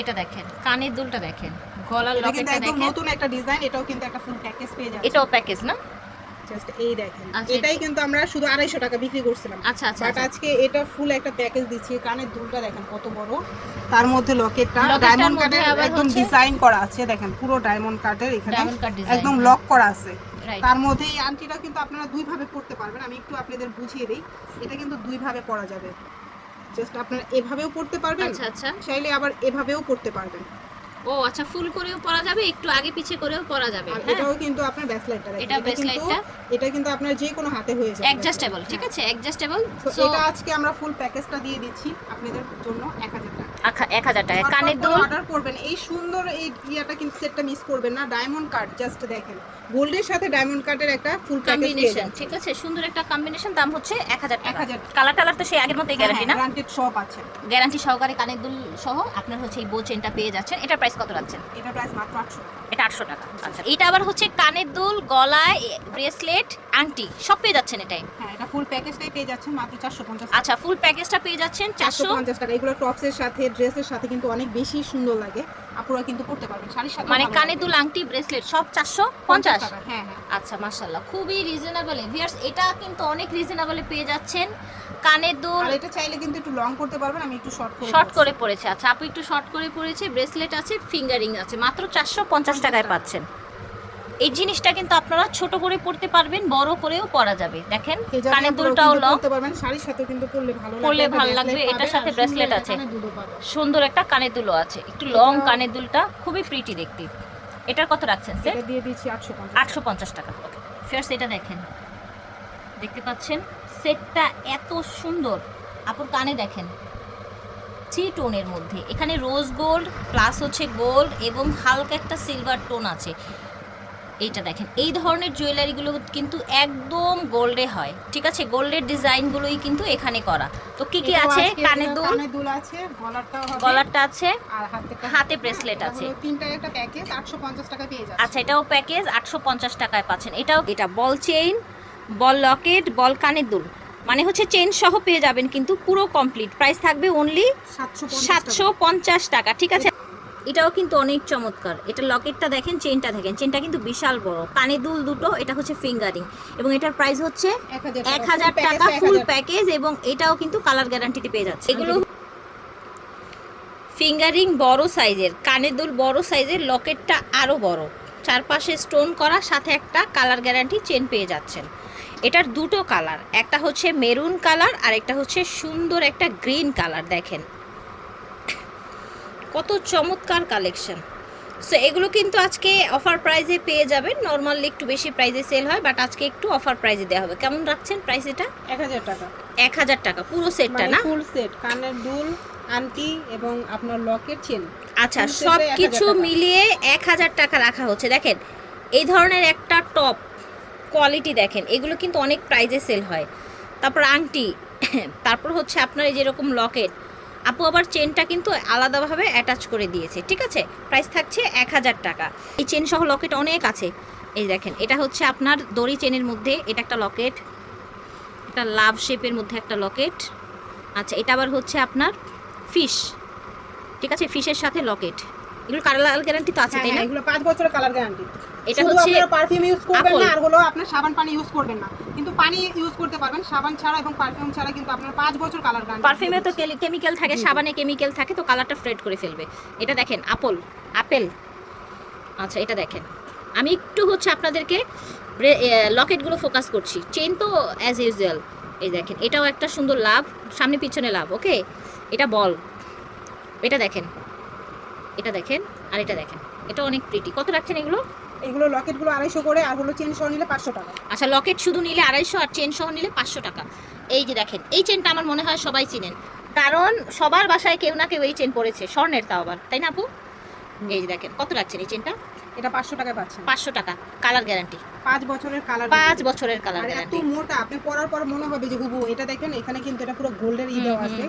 এটা দেখেন কানের দুলটা দেখেন গলার এটা কিন্তু লকেটটা দেখেন। নতুন একটা ডিজাইন এটাও কিন্তু একটা ফুল প্যাকেজ পেয়ে যাচ্ছে এটাও প্যাকেজ না? জাস্ট এই দেখেন আচ্ছা, এটাই কিন্তু আমরা শুধু আড়াইশো টাকা বিক্রি করছিলাম। আচ্ছা আচ্ছা বাট আচ্ছা। আজকে এটা ফুল একটা প্যাকেজ দিচ্ছি কানের দুলটা দেখেন কত বড়। তার মধ্যে লকেটটা ডায়মন্ড কাটের একদম ডিজাইন করা আছে দেখেন পুরো ডায়মন্ড কাটের এখানে একদম হ্যাঁ। লক করা আছে। তার মধ্যে এই আংটিটা কিন্তু আপনারা দুই ভাবে পড়তে পারবেন আমি একটু আপনাদের বুঝিয়ে দিই এটা কিন্তু দুই ভাবে পরা যাবে। জাস্ট আপনারা এভাবেও পড়তে পারবেন? আচ্ছা আচ্ছা। চাইলে আবার এভাবেও পড়তে পারবেন। ও আচ্ছা ফুল করেও পরা যাবে একটু আগে পিছে করেও পরা যাবে হ্যাঁ? এটাও কিন্তু আপনার ব্যাসলাইটটা এটা এটা এটা কিন্তু আপনার যে কোনো হাতে হয়ে যাবে। অ্যাডজাস্টেবল ঠিক হ্যাঁ। আছে অ্যাডজাস্টেবল সো এটা আজকে আমরা ফুল প্যাকেজটা দিয়ে দিচ্ছি আপনাদের জন্য 1000 টাকা। এক হাজার টাকা কানের দুল? অর্ডার করবেন এই সুন্দর এই ইয়াটা কিন্তু সেটটা মিস করবেন না ডায়মন্ড কাট জাস্ট দেখেন। গোল্ডের সাথে ডায়মন্ড কাটের একটা ফুল কম্বিনেশন ঠিক আছে সুন্দর একটা কম্বিনেশন দাম হচ্ছে এক হাজার টাকা। 1000 কালার টালার তো সেই আগের মতোই গ্যারান্টি না? গ্রান্টেড শপ আছে। গ্যারান্টি সহকারে কানের দুল সহ আপনার হচ্ছে এই বো চেনটা পেয়ে যাচ্ছেন। এটার প্রাইস কত রাখছেন? এটা প্রাইস মাত্র 800 এটা আটশো টাকা। আচ্ছা এটা আবার হচ্ছে কানের দুল গলায় ব্রেসলেট আংটি সব পেয়ে যাচ্ছেন এটাই? হ্যাঁ এটা ফুল প্যাকেজটাই পেয়ে যাচ্ছেন মাত্র 450 টাকা। আচ্ছা ফুল প্যাকেজটা পেয়ে যাচ্ছেন চারশো? 450 টাকা। এগুলো টপসের সাথে ড্রেসের সাথে কিন্তু অনেক বেশি সুন্দর লাগে। আপুরা কিন্তু পড়তে পারবেন শাড়ির সাথে মানে কানের দুল আংটি ব্রেসলেট সব চারশো পঞ্চাশ? টাকা হ্যাঁ হ্যাঁ। আচ্ছা মাশাল্লাহ খুবই রিজনেবল ভিয়ার্স এটা কিন্তু অনেক রিজনেবলে পেয়ে যাচ্ছেন। কানের দুল। এটা চাইলে কিন্তু একটু লং করতে পারবেন আমি একটু শর্ট করে শর্ট করে পড়েছে। আচ্ছা আপু একটু শর্ট করে পড়েছে। ব্রেসলেট আছে ফিঙ্গারিং আছে। মাত্র চারশো পঞ্চাশ টাকায় পাচ্ছেন। এই জিনিসটা কিন্তু আপনারা ছোট করে পড়তে পারবেন বড় করেও পরা যাবে। দেখেন কানের দুলটাও লং শাড়ির সাথেও কিন্তু পরলে ভালো লাগবে পরলে ভালো লাগবে, এটার সাথে সুন্দর আছে। সুন্দর একটা কানের দুলও আছে। একটু লং কানের দুলটা খুবই প্রিটি দেখতে। এটার কত রাখছেন স্যার দিয়ে 850 আটশো পঞ্চাশ টাকা। ফেয়ার্স এটা দেখেন। দেখতে পাচ্ছেন? সেটটা এত সুন্দর। আপুর কানে দেখেন। থ্রি টোনের মধ্যে। এখানে রোজ গোল্ড প্লাস হচ্ছে গোল্ড এবং হালকা একটা সিলভার টোন আছে। এইটা দেখেন। এই ধরনের জুয়েলারিগুলো কিন্তু একদম গোল্ডে হয়। ঠিক আছে? গোল্ডের ডিজাইনগুলোই কিন্তু এখানে করা। তো কি কি আছে? এটা দুল। আছে গলারটা আছে। আর হাতে হাতে bracelet আছে। তিনটা একটা প্যাকেজ 850 টাকা পেয়ে যাচ্ছে আচ্ছা এটাও প্যাকেজ আটশো পঞ্চাশ টাকায় পাচ্ছেন। এটাও এটা বল চেইন বল লকেট বল কানের দুল। মানে হচ্ছে চেন সহ পেয়ে যাবেন কিন্তু পুরো কমপ্লিট প্রাইস থাকবে অনলি সাতশো পঞ্চাশ টাকা। ঠিক আছে? এটাও কিন্তু অনেক চমৎকার। এটা লকেটটা দেখেন চেনটা দেখেন। চেনটা কিন্তু বিশাল বড়। কানে দুল দুটো এটা হচ্ছে ফিঙ্গারিং এবং এটার প্রাইস হচ্ছে এক হাজার টাকা। ফুল প্যাকেজ এবং এটাও কিন্তু কালার গ্যারান্টিতে পেয়ে যাচ্ছে। এগুলো ফিঙ্গারিং বড় সাইজের কানের দুল বড় সাইজের লকেটটা আরও বড়। চারপাশে স্টোন করা সাথে একটা কালার গ্যারান্টি চেন পেয়ে যাচ্ছেন। এটার দুটো কালার একটা হচ্ছে মেরুন কালার আর একটা হচ্ছে সুন্দর একটা গ্রিন কালার দেখেন। কত চমৎকার কালেকশন। সো এগুলো কিন্তু আজকে অফার প্রাইজে পেয়ে যাবেন। নর্মালি একটু বেশি প্রাইজে সেল হয় বাট আজকে একটু অফার প্রাইজে দেওয়া হবে। কেমন রাখছেন প্রাইস এটা? 1000 টাকা। এক হাজার টাকা পুরো সেটটা মানে না? ফুল সেট কানের দুল আন্টি এবং আপনার লকেট চেন আচ্ছা সব কিছু মিলিয়ে এক হাজার টাকা রাখা হচ্ছে। দেখেন এই ধরনের একটা টপ কোয়ালিটি দেখেন এগুলো কিন্তু অনেক প্রাইজে সেল হয়। তারপর আংটি তারপর হচ্ছে আপনার এই যেরকম লকেট আপু আবার চেনটা কিন্তু আলাদাভাবে অ্যাটাচ করে দিয়েছে ঠিক আছে? প্রাইস থাকছে এক হাজার টাকা। এই চেন সহ লকেট অনেক আছে। এই দেখেন এটা হচ্ছে আপনার দড়ি চেনের মধ্যে এটা একটা লকেট এটা লাভ শেপের মধ্যে একটা লকেট আচ্ছা এটা আবার হচ্ছে আপনার ফিশ ঠিক আছে? ফিশের সাথে লকেট এগুলো কালার গ্যারান্টি তো আছে হ্যাঁ তাই না? হ্যাঁ, এগুলো 5 বছরের কালার গ্যারান্টি এটা হচ্ছে আপনারা পারফিউম ইউজ করবেন। না আর হলো আপনার সাবান পানি ইউজ করবেন না। কিন্তু পানি ইউজ করতে পারবেন সাবান ছাড়া এবং পারফিউম ছাড়া কিন্তু আপনার 5 বছর কালার গ্যারান্টি পারফিউমে তো কেমিক্যাল থাকে সাবানে কেমিক্যাল থাকে তো কালারটা ফ্রেড করে ফেলবে। এটা দেখেন আপল আপেল। আচ্ছা এটা দেখেন। আমি একটু হচ্ছে আপনাদেরকে লকেটগুলো ফোকাস করছি। চেন তো অ্যাজ ইউজুয়াল এই দেখেন এটাও একটা সুন্দর লাভ সামনে পিছনে লাভ ওকে? এটা বল। এটা দেখেন। এটা দেখেন আর এটা দেখেন। এটা অনেক প্রিটি কত রাখছেন এগুলো? এগুলো লকেটগুলো 250 করে আর হলো চেন সহ নিলে 500 টাকা। আচ্ছা লকেট শুধু নিলে আড়াইশো আর চেন সহ নিলে পাঁচশো টাকা। এই যে দেখেন এই চেনটা আমার মনে হয় সবাই চিনেন। কারণ সবার বাসায় কেউ না কেউ এই চেন পড়েছে স্বর্ণের তাও আবার তাই না আপু? এই যে দেখেন কত লাগছেন এই চেনটা এটা 500 টাকায় পাচ্ছেন। পাঁচশো টাকা কালার গ্যারান্টি। 5 বছরের কালার পাঁচ বছরের কালার গ্যারান্টি। মোটা আপনি পরার পর মনে হবে যে হুবু এটা দেখেন এখানে কিন্তু এটা পুরো গোল্ডের ই দেওয়া আছে।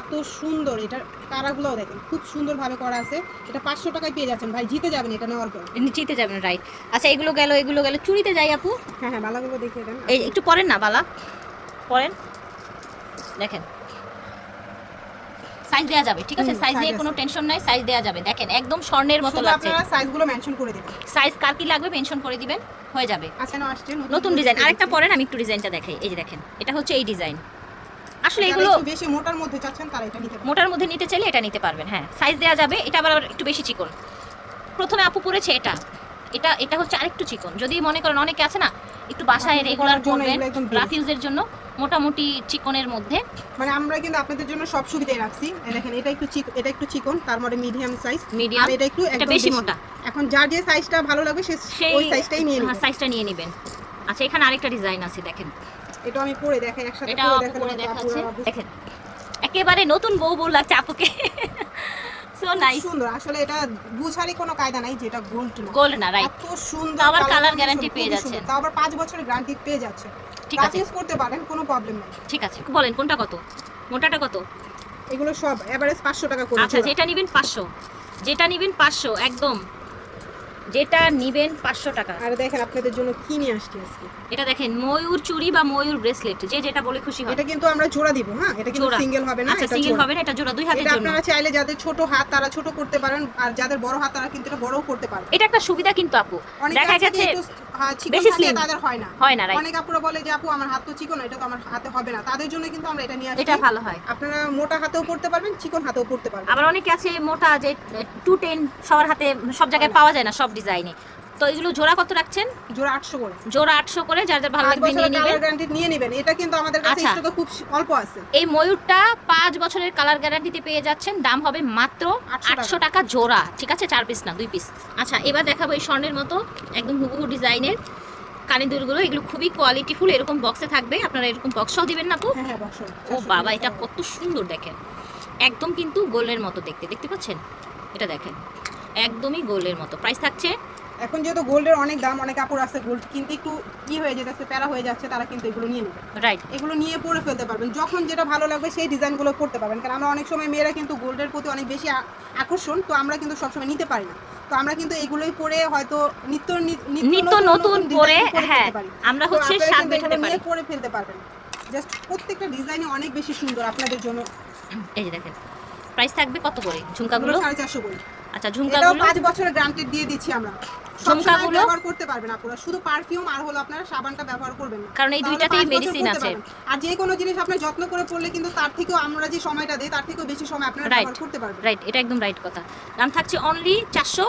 এত সুন্দর এটার কারাগুলোও দেখেন খুব সুন্দর ভাবে করা আছে। এটা 500 টাকায় পেয়ে যাচ্ছেন। ভাই জিতে যাবেন এটা নেওয়ার পর। নিচেতে যাবেন রাইট আচ্ছা এগুলো গেল এগুলো গেল। চুরিতে যাই আপু? হ্যাঁ হ্যাঁ বালাগুলো দেখিয়ে দেন। এই একটু পরেন না বালা। পরেন। দেখেন। সাইজ দেওয়া যাবে ঠিক আছে? সাইজ নিয়ে কোনো টেনশন নাই সাইজ দেওয়া যাবে। দেখেন একদম স্বর্ণের মতো লাগছে। আপনারা সাইজগুলো মেনশন করে দিবেন। সাইজ কার কি লাগবে মেনশন করে দিবেন হয়ে যাবে। আচ্ছা আসছে নতুন ডিজাইন আরেকটা পরেন আমি একটু ডিজাইনটা দেখাই। এই যে দেখেন এটা হচ্ছে এই ডিজাইন আসলে এগুলো বেশি মোটার মধ্যে চাচ্ছেন তারা এটা নিতে মোটার মধ্যে নিতে চাইলে এটা নিতে পারবেন হ্যাঁ। সাইজ দেওয়া যাবে এটা আবার একটু বেশি চিকন। প্রথমে আপু পরেছে এটা। এটা এটা হচ্ছে আরেকটু চিকন। যদি মনে করেন অনেকে আছে না একটু বাসায় রেগুলার করবেন রাফ ইউজের জন্য মোটামুটি চিকনের মধ্যে। মানে আমরা কিন্তু আপনাদের জন্য সব সুবিধাই রাখছি। দেখেন এটা একটু এটা একটু চিকন তার মধ্যে মিডিয়াম সাইজ মিডিয়াম এটা একটু এটা বেশি মোটা। এখন যার যে সাইজটা ভালো লাগবে সে সেই ওই সাইজটাই নিয়ে হ্যাঁ নেবেন সাইজটা নিয়ে নেবেন। আচ্ছা এখানে আরেকটা ডিজাইন আছে দেখেন। এটা আমি পরে দেখাই একসাথে পরে দেখাচ্ছে। দেখেন একেবারে নতুন বউ বউ লাগছে আপুকে সো নাইস সুন্দর আসলে এটা বুঝারই কোনো কায়দা নাই যেটা গোল্ড না গোল্ড না রাইট এত সুন্দর আবার কালার গ্যারান্টি পেয়ে যাচ্ছে তা আবার পাঁচ বছরের গ্যারান্টি পেয়ে যাচ্ছে। ঠিক আছে। ইউজ করতে পারেন কোনো প্রবলেম নেই। ঠিক আছে বলেন কোনটা কত? মোটাটা কত? এগুলো সব এভারেজ পাঁচশো টাকা করে আচ্ছা যেটা নিবেন পাঁচশো। যেটা নিবেন পাঁচশো একদম। যেটা নিবেন পাঁচশো টাকা। আর দেখেন আপনাদের জন্য কি নিয়ে আসছি আজকে। এটা দেখেন ময়ূর চুড়ি বা ময়ূর ব্রেসলেট যে যেটা বলে খুশি হয় এটা কিন্তু আমরা জোড়া দিব হ্যাঁ? এটা কিন্তু সিঙ্গেল হবে না আচ্ছা এটা সিঙ্গেল হবে না এটা জোড়া দুই হাতের এটা জন্য। আপনারা চাইলে যাদের ছোট হাত তারা ছোট করতে পারেন আর যাদের বড় হাত তারা কিন্তু এটা বড়ও করতে পারেন এটা একটা সুবিধা কিন্তু আপু। দেখা গেছে বেশি থাকে, তাদের হয় না। হয় না অনেক আপুরা বলে যে আপু আমার হাত তো চিকন এটা তো আমার হাতে হবে না। তাদের জন্য কিন্তু আমরা এটা নিয়ে আসি। এটা ভালো হয়। আপনারা মোটা হাতেও পড়তে পারবেন চিকন হাতেও পড়তে পারবেন। আবার অনেকে আছে মোটা যে টু টেন সবার হাতে সব জায়গায় পাওয়া যায় না সব ডিজাইনে তো এগুলো জোড়া কত রাখছেন? জোড়া আটশো করে। জোড়া আটশো করে যার যার ভালো লাগবে নিয়ে নেবেন। কালার গ্যারান্টি নিয়ে নেবেন। এটা কিন্তু আমাদের কাছে আচ্ছা। স্টকে খুব অল্প আছে। এই ময়ূরটা পাঁচ বছরের কালার গ্যারান্টিতে পেয়ে যাচ্ছেন। দাম হবে মাত্র 800 আটশো টাকা। জোড়া। ঠিক আছে? চার পিস না দুই পিস আচ্ছা এবার দেখাবো এই স্বর্ণের মতো একদম হুবহু ডিজাইনের। কানে দুলগুলো এগুলো খুবই কোয়ালিটিফুল এরকম বক্সে থাকবে। আপনারা এরকম বক্সও দিবেন না তো? হ্যাঁ হ্যাঁ বক্স ও বাবা এটা কত সুন্দর দেখেন। একদম কিন্তু গোল্ডের মতো দেখতে। দেখতে পাচ্ছেন? এটা দেখেন। একদমই গোল্ডের মতো। প্রাইস থাকছে এখন যেহেতু গোল্ডের অনেক দাম অনেক কাপড় আছে গোল্ড কিন্তু একটু কি হয়ে যেতেছে প্যারা হয়ে যাচ্ছে তারা কিন্তু এগুলো নিয়ে নেবে। রাইট এগুলো নিয়ে পরে ফেলতে পারবেন। যখন যেটা ভালো লাগবে সেই ডিজাইনগুলো করতে পারবেন। কারণ আমরা অনেক সময় মেয়েরা কিন্তু গোল্ডের প্রতি অনেক বেশি আকর্ষণ তো আমরা কিন্তু সবসময় নিতে পারি না। তো আমরা কিন্তু এগুলোই পরে হয়তো নিত্য নিত্য নতুন পরে হ্যাঁ। আমরা হচ্ছে সাত কিন্তু পারি। নিয়ে পরে ফেলতে পারবেন। জাস্ট প্রত্যেকটা ডিজাইনে অনেক বেশি সুন্দর আপনাদের জন্য। এই যে দেখেন প্রাইস থাকবে কত করে? ঝুমকাগুলো? সাড়ে চারশো করে। আচ্ছা ঝুমকাগুলো পাঁচ বছরের গ্রান্টেড দিয়ে দিচ্ছি আমরা। ঝুমকাগুলো? ঝুমকাগুলো? ব্যবহার করতে পারবেন আপনারা শুধু পারফিউম আর হলো আপনারা সাবানটা ব্যবহার করবেন না। কারণ এই দুইটাতেই পাঁচ বছর medicine করতে আছে। আর যে কোনো জিনিস যত্ন করে পড়লে কিন্তু তার থেকেও আমরা যে সময়টা দিই তার থেকেও বেশি সময় আপনারা Right. ব্যবহার করতে পারবেন। রাইট এটা একদম রাইট কথা। দাম থাকছে অনলি চারশো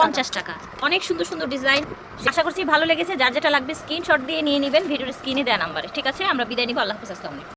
পঞ্চাশ টাকা। অনেক সুন্দর সুন্দর ডিজাইন আশা করছি ভালো লেগেছে। যার যেটা লাগবে স্ক্রিনশট দিয়ে নিয়ে নেবেন। ভিডিওর স্ক্রিনে দেওয়া নাম্বারে ঠিক আছে? আমরা বিদায় নিব। আল্লাহ হাফিজ। আসসালামু আলাইকুম।